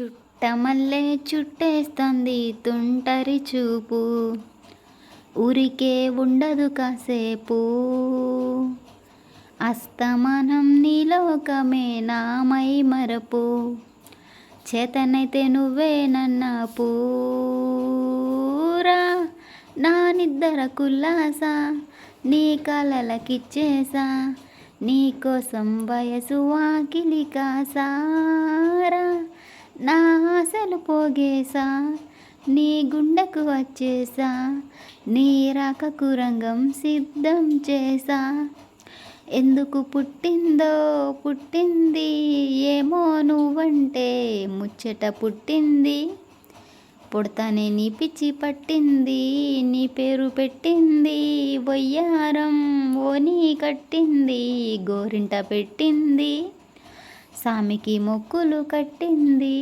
చుట్టమల్లే చుట్టేస్తుంది తుంటరి చూపు. ఊరికే ఉండదు కాసేపు. అస్తమానం నీలోకమే నామై మరపు. చేతనైతే నువ్వే నన్న పూరా. నా నిద్దర కుల్లాస నీ కలలకిచ్చేసా నీ కోసం వయసు వాకిలి కాసారా. నా ఆశలు పోగేసా నీ గుండెకు వచ్చేసా నీ రాకకు రంగం సిద్ధం చేసా. ఎందుకు పుట్టిందో పుట్టింది ఏమో నువ్వంటే ముచ్చట పుట్టింది. పుడతానే నీ పిచ్చి పట్టింది నీ పేరు పెట్టింది వయ్యారం ఓని కట్టింది గోరింట పెట్టింది. సామికి మొక్కులు కట్టింది.